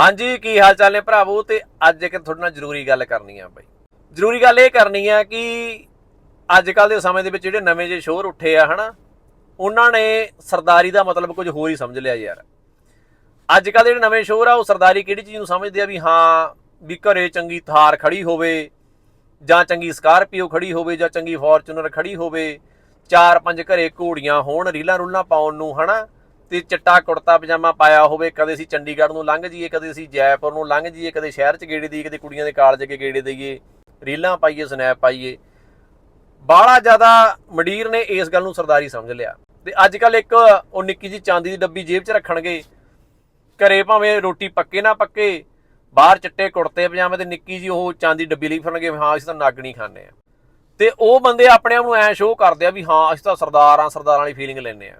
ਹਾਂਜੀ, ਕੀ ਹਾਲ ਚਾਲ ਨੇ ਭਰਾਵੋ? ਤੇ ਅੱਜ ਇੱਕ ਤੁਹਾਡੇ ਨਾਲ ਜ਼ਰੂਰੀ ਗੱਲ ਕਰਨੀ ਆ ਬਾਈ। ਜ਼ਰੂਰੀ ਗੱਲ ਇਹ ਕਰਨੀ ਆ ਕਿ ਅੱਜ ਕੱਲ ਦੇ ਸਮੇਂ ਦੇ ਵਿੱਚ ਜਿਹੜੇ ਨਵੇਂ ਜਿਹੇ ਸ਼ੋਰ ਉੱਠੇ ਆ, ਹਨਾ, ਉਹਨਾਂ ਨੇ ਸਰਦਾਰੀ ਦਾ ਮਤਲਬ ਕੁਝ ਹੋਰ ਹੀ ਸਮਝ ਲਿਆ ਯਾਰ। ਅੱਜ ਕੱਲ ਦੇ ਜਿਹੜੇ ਨਵੇਂ ਸ਼ੋਰ ਆ, ਉਹ ਸਰਦਾਰੀ ਕਿਹੜੀ ਚੀਜ਼ ਨੂੰ ਸਮਝਦੇ ਆ ਵੀ ਹਾਂ, ਵੀ ਘਰੇ ਚੰਗੀ ਥਾਰ ਖੜੀ ਹੋਵੇ, ਜਾਂ ਚੰਗੀ ਸਕਾਰਪੀਓ ਖੜੀ ਹੋਵੇ, ਜਾਂ ਚੰਗੀ ਫੋਰਚੂਨਰ ਖੜੀ ਹੋਵੇ, ਚਾਰ ਪੰਜ ਘਰੇ ਘੋੜੀਆਂ ਹੋਣ ਰੀਲਾਂ ਰੁਲਾਂ ਪਾਉਣ ਨੂੰ, ਹਨਾ ਤੇ ਚਿੱਟਾ ਕੁੜਤਾ ਪਜਾਮਾ ਪਾਇਆ ਹੋਵੇ, ਕਦੇ ਅਸੀਂ ਚੰਡੀਗੜ੍ਹ ਨੂੰ ਲੰਘ ਜਾਈਏ, ਕਦੇ ਅਸੀਂ ਜੈਪੁਰ ਨੂੰ ਲੰਘ ਜਾਈਏ, ਕਦੇ ਸ਼ਹਿਰ 'ਚ ਗੇੜੇ ਦੇਈਏ, ਕਦੇ ਕੁੜੀਆਂ ਦੇ ਕਾਲਜ ਕੇ ਗੇੜੇ ਦੇਈਏ, ਰੀਲਾਂ ਪਾਈਏ, ਸਨੈਪ ਪਾਈਏ। ਬਾਹਲਾ ਜ਼ਿਆਦਾ ਮਡੀਰ ਨੇ ਇਸ ਗੱਲ ਨੂੰ ਸਰਦਾਰੀ ਸਮਝ ਲਿਆ। ਤੇ ਅੱਜ ਕੱਲ ਇੱਕ ਉਹ ਨਿੱਕੀ ਜੀ ਚਾਂਦੀ ਦੀ ਡੱਬੀ ਜੇਬ 'ਚ ਰੱਖਣਗੇ। ਘਰੇ ਭਾਵੇਂ ਰੋਟੀ ਪੱਕੇ ਨਾ ਪੱਕੇ, ਬਾਹਰ ਚਿੱਟੇ ਕੁੜਤੇ ਪਜਾਮੇ ਤੇ ਨਿੱਕੀ ਜੀ ਉਹ ਚਾਂਦੀ ਡੱਬੀ ਲਈ ਫਿਰਨਗੇ ਵੀ ਹਾਂ ਅਸੀਂ ਤਾਂ ਨਾਗਣੀ ਖਾਂਦੇ ਆ ਤੇ ਉਹ ਬੰਦੇ ਆਪਣੇ ਆਪ ਨੂੰ ਐ ਸ਼ੋਅ ਕਰਦੇ ਆ ਵੀ ਹਾਂ ਅਸੀਂ ਤਾਂ ਸਰਦਾਰ ਆ ਸਰਦਾਰਾਂ ਵਾਲੀ ਫੀਲਿੰਗ ਲੈਂਦੇ ਆ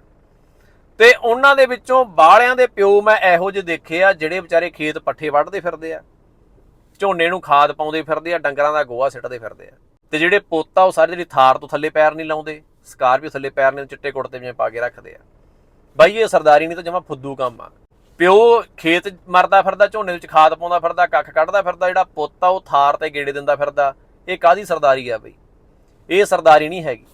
ਤੇ ਉਹਨਾਂ ਦੇ ਵਿੱਚੋਂ ਬਾਲਿਆਂ ਦੇ ਪਿਓ ਮੈਂ ਇਹੋ ਜਿਹੇ ਦੇਖੇ ਆ ਜਿਹੜੇ ਵਿਚਾਰੇ ਖੇਤ ਪੱਠੇ ਵੱਢਦੇ ਫਿਰਦੇ ਆ, ਝੋਨੇ ਨੂੰ ਖਾਦ ਪਾਉਂਦੇ ਫਿਰਦੇ ਆ, ਡੰਗਰਾਂ ਦਾ ਗੋਹਾ ਸਿੱਟਦੇ ਫਿਰਦੇ ਆ। ਤੇ ਜਿਹੜੇ ਪੁੱਤ ਆ ਉਹ ਸਾਰੇ ਜਿਹੜੀ ਥਾਰ ਤੋਂ ਥੱਲੇ ਪੈਰ ਨਹੀਂ ਲਾਉਂਦੇ, ਸਕਾਰਪੀਓ ਥੱਲੇ ਪੈਰ ਨੇ ਚਿੱਟੇ ਕੁੜਤੇ ਜਿਵੇਂ ਪਾ ਕੇ ਰੱਖਦੇ ਆ। ਬਾਈ, ਇਹ ਸਰਦਾਰੀ ਨਹੀਂ ਤਾਂ ਜਮਾ ਫੁੱਦੂ ਕੰਮ ਆ। ਪਿਓ ਖੇਤ ਮਰਦਾ ਫਿਰਦਾ, ਝੋਨੇ ਵਿੱਚ ਖਾਦ ਪਾਉਂਦਾ ਫਿਰਦਾ, ਕੱਖ ਕੱਢਦਾ ਫਿਰਦਾ, ਜਿਹੜਾ ਪੁੱਤ ਆ ਉਹ ਥਾਰ ਤੇ ਗੇੜੇ ਦਿੰਦਾ ਫਿਰਦਾ, ਇਹ ਕਾਦੀ ਸਰਦਾਰੀ ਆ ਬਈ? ਇਹ ਸਰਦਾਰੀ ਨਹੀਂ ਹੈਗੀ।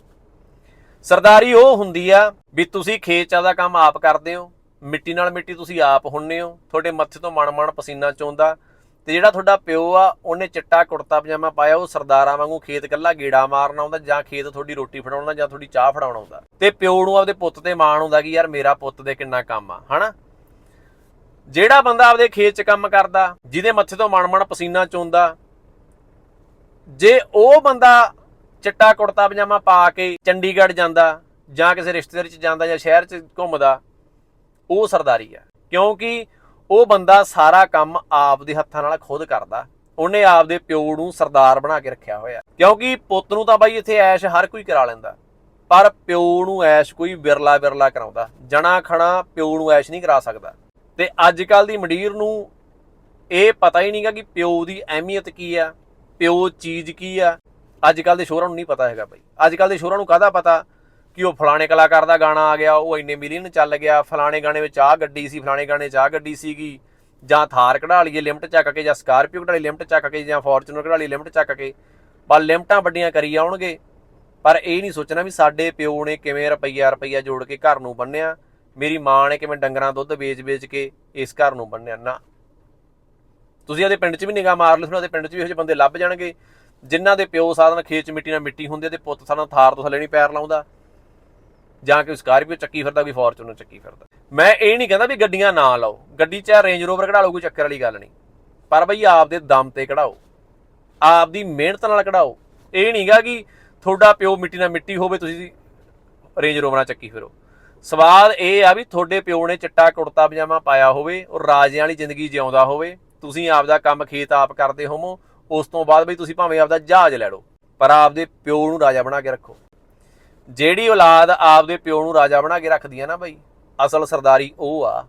ਸਰਦਾਰੀ ਉਹ ਹੁੰਦੀ ਆ ਵੀ ਤੁਸੀਂ ਖੇਤ ਚ ਦਾ ਕੰਮ ਆਪ ਕਰਦੇ ਹੋ, ਮਿੱਟੀ ਨਾਲ ਮਿੱਟੀ ਤੁਸੀਂ ਆਪ ਹੁੰਨੇ ਹੋ, ਤੁਹਾਡੇ ਮੱਥੇ ਤੋਂ ਮਣ ਮਣ ਪਸੀਨਾ ਚੋਂਦਾ, ਤੇ ਜਿਹੜਾ ਤੁਹਾਡਾ ਪਿਓ ਆ, ਉਹਨੇ ਚਿੱਟਾ ਕੁੜਤਾ ਪਜਾਮਾ ਪਾਇਆ, ਉਹ ਸਰਦਾਰਾਂ ਵਾਂਗੂ ਖੇਤ ਕੱਲਾ ਗੇੜਾ ਮਾਰਨ ਆਉਂਦਾ, ਜਾਂ ਖੇਤ ਤੁਹਾਡੀ ਰੋਟੀ ਫੜਾਉਣਾ ਜਾਂ ਤੁਹਾਡੀ ਚਾਹ ਫੜਾਉਣਾ ਆਉਂਦਾ। ਤੇ ਪਿਓ ਨੂੰ ਆਪਦੇ ਪੁੱਤ ਤੇ ਮਾਣ ਹੁੰਦਾ ਕਿ ਯਾਰ ਮੇਰਾ ਪੁੱਤ ਦੇ ਕਿੰਨਾ ਕੰਮ ਆ, ਹਨਾ? ਜਿਹੜਾ ਬੰਦਾ ਆਪਦੇ ਖੇਤ 'ਚ ਕੰਮ ਕਰਦਾ, ਜਿਹਦੇ ਮੱਥੇ ਤੋਂ ਮਣ ਮਣ ਪਸੀਨਾ ਚੋਂਦਾ, ਜੇ ਉਹ ਬੰਦਾ ਚਿੱਟਾ ਕੁੜਤਾ ਪਜਾਮਾ ਪਾ ਕੇ ਚੰਡੀਗੜ੍ਹ ਜਾਂਦਾ ਜਾਂ ਕਿਸੇ ਰਿਸ਼ਤੇਦਾਰੀ 'ਚ ਜਾਂਦਾ ਜਾਂ ਸ਼ਹਿਰ 'ਚ ਘੁੰਮਦਾ, ਉਹ ਸਰਦਾਰੀ ਆ। ਕਿਉਂਕਿ ਉਹ ਬੰਦਾ ਸਾਰਾ ਕੰਮ ਆਪ ਦੇ ਹੱਥਾਂ ਨਾਲ ਖੁਦ ਕਰਦਾ। ਉਹਨੇ ਆਪ ਦੇ ਪਿਓ ਨੂੰ ਸਰਦਾਰ ਬਣਾ ਕੇ ਰੱਖਿਆ ਹੋਇਆ। ਕਿਉਂਕਿ ਪੁੱਤ ਨੂੰ ਤਾਂ ਬਾਈ ਇੱਥੇ ਐਸ਼ ਹਰ ਕੋਈ ਕਰਾ ਲੈਂਦਾ। ਪਰ ਪਿਓ ਨੂੰ ਐਸ਼ ਕੋਈ ਵਿਰਲਾ ਵਿਰਲਾ ਕਰਾਉਂਦਾ। ਜਣਾ ਖਣਾ ਪਿਓ ਨੂੰ ਐਸ਼ ਨਹੀਂ ਕਰਾ ਸਕਦਾ। ਤੇ ਅੱਜ ਕੱਲ ਦੀ ਮਡੀਰ ਨੂੰ ਇਹ ਪਤਾ ਹੀ ਨਹੀਂਗਾ ਕਿ ਪਿਓ ਦੀ ਅਹਿਮੀਅਤ ਕੀ ਆ, ਪਿਓ ਚੀਜ਼ ਕੀ ਆ। ਅੱਜ ਕੱਲ ਦੇ ਸ਼ੋਰਾਂ ਨੂੰ ਨਹੀਂ ਪਤਾ ਹੈਗਾ ਬਾਈ। ਅੱਜ ਕੱਲ ਦੇ ਸ਼ੋਰਾਂ ਨੂੰ ਕਾਹਦਾ ਪਤਾ ਕਿ ਉਹ ਫਲਾਣੇ ਕਲਾਕਾਰ ਦਾ ਗਾਣਾ ਆ ਗਿਆ, ਉਹ ਇੰਨੇ ਮਿਲੀਅਨ ਚੱਲ ਗਿਆ, ਫਲਾਣੇ ਗਾਣੇ ਵਿੱਚ ਆਹ ਗੱਡੀ ਸੀ, ਫਲਾਣੇ ਗਾਣੇ 'ਚ ਆਹ ਗੱਡੀ ਸੀਗੀ, ਜਾਂ ਥਾਰ ਕਢਾ ਲਈਏ ਲਿਮਟ ਚੱਕ ਕੇ, ਜਾਂ ਸਕਾਰਪੀਓ ਕਢਾ ਲਈ ਲਿਮਟ ਚੱਕ ਕੇ, ਜਾਂ ਫੋਰਚੂਨਰ ਕਢਾ ਲਈ ਲਿਮਟ ਚੱਕ ਕੇ, ਬਸ ਲਿਮਟਾਂ ਵੱਡੀਆਂ ਕਰੀ ਆਉਣਗੇ। ਪਰ ਇਹ ਨਹੀਂ ਸੋਚਣਾ ਵੀ ਸਾਡੇ ਪਿਓ ਨੇ ਕਿਵੇਂ ਰੁਪਈਆ ਰੁਪਈਆ ਜੋੜ ਕੇ ਘਰ ਨੂੰ ਬੰਨਿਆ, ਮੇਰੀ ਮਾਂ ਨੇ ਕਿਵੇਂ ਡੰਗਰਾਂ ਦੁੱਧ ਵੇਚ-ਵੇਚ ਕੇ ਇਸ ਘਰ ਨੂੰ ਬੰਨਿਆ। ਨਾ। ਤੁਸੀਂ ਇਹਦੇ ਪਿੰਡ 'ਚ ਵੀ ਨਿਗਾਹ ਮਾਰ ਲਓ ਤੁਹਾਨੂੰ ਇਹਦੇ ਪਿੰਡ 'ਚ ਵੀ ਇਹੋ ਜਿਹੇ ਬੰਦੇ ਲੱਭ ਜਾਣਗੇ। ਜਿਨ੍ਹਾਂ ਦੇ ਪਿਓ ਸਾਧਨ ਖੇਤ 'ਚ ਮਿੱਟੀ ਨਾਲ ਮਿੱਟੀ ਹੁੰਦੇ ਤੇ ਪੁੱਤ ਸਾਧਨ ਥਾਰ ਤੋਂ ਥੱਲੇ ਨਹੀਂ ਪੈਰ ਲਾਉਂਦਾ, ਜਾਂ ਕਿ ਸਕਾਰਪੀਓ ਚੱਕੀ ਫਿਰਦਾ, ਕੋਈ ਫੋਰਚੂਨਰ ਚੱਕੀ ਫਿਰਦਾ। ਮੈਂ ਇਹ ਨਹੀਂ ਕਹਿੰਦਾ ਵੀ ਗੱਡੀਆਂ ਨਾ ਲਾਓ, ਗੱਡੀ 'ਚ ਰੇਂਜ ਰੋਵਰ ਕਢਾ ਲਓ, ਕੋਈ ਚੱਕਰ ਵਾਲੀ ਗੱਲ ਨਹੀਂ। ਪਰ ਬਈ ਆਪ ਦੇ ਦਮ ਤੇ ਕਢਾਓ, ਆਪ ਦੀ ਮਿਹਨਤ ਨਾਲ ਕਢਾਓ। ਇਹ ਨਹੀਂਗਾ ਕਿ ਤੁਹਾਡਾ ਪਿਓ ਮਿੱਟੀ ਨਾਲ ਮਿੱਟੀ ਹੋਵੇ, ਤੁਸੀਂ ਰੇਂਜ ਰੋਵਰ ਨਾਲ ਚੱਕੀ ਫਿਰੋ। ਸਵਾਲ ਇਹ ਆ ਵੀ ਤੁਹਾਡੇ ਪਿਓ ਨੇ ਚਿੱਟਾ ਕੁੜਤਾ ਪਜਾਮਾ ਪਾਇਆ ਹੋਵੇ ਔਰ ਰਾਜਿਆਂ ਵਾਲੀ ਜ਼ਿੰਦਗੀ ਜਿਉਂਦਾ ਹੋਵੇ, ਤੁਸੀਂ ਆਪਦਾ ਕੰਮ ਖੇਤ ਆਪ ਕਰਦੇ ਹੋਵੋ ਉਸ ਤੋਂ ਬਾਅਦ ਬਈ ਤੁਸੀਂ ਭਾਵੇਂ ਆਪਦਾ ਜਹਾਜ਼ ਲੈ ਲਓ, ਪਰ ਆਪਦੇ ਪਿਓ ਨੂੰ ਰਾਜਾ ਬਣਾ ਕੇ ਰੱਖੋ। ਜਿਹੜੀ ਔਲਾਦ ਆਪਦੇ ਪਿਓ ਨੂੰ ਰਾਜਾ ਬਣਾ ਕੇ ਰੱਖਦੀ ਆ ਨਾ ਬਈ, ਅਸਲ ਸਰਦਾਰੀ ਉਹ ਆ।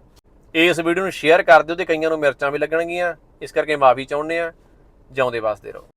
ਇਸ ਵੀਡੀਓ ਨੂੰ ਸ਼ੇਅਰ ਕਰ ਦਿਓ ਤੇ ਕਈਆਂ ਨੂੰ ਮਿਰਚਾਂ ਵੀ ਲੱਗਣਗੀਆਂ। ਇਸ ਕਰਕੇ ਮਾਫੀ ਚਾਹੁੰਦੇ ਆ। ਜਿਉਂਦੇ ਵਾਸਤੇ ਰਹੋ।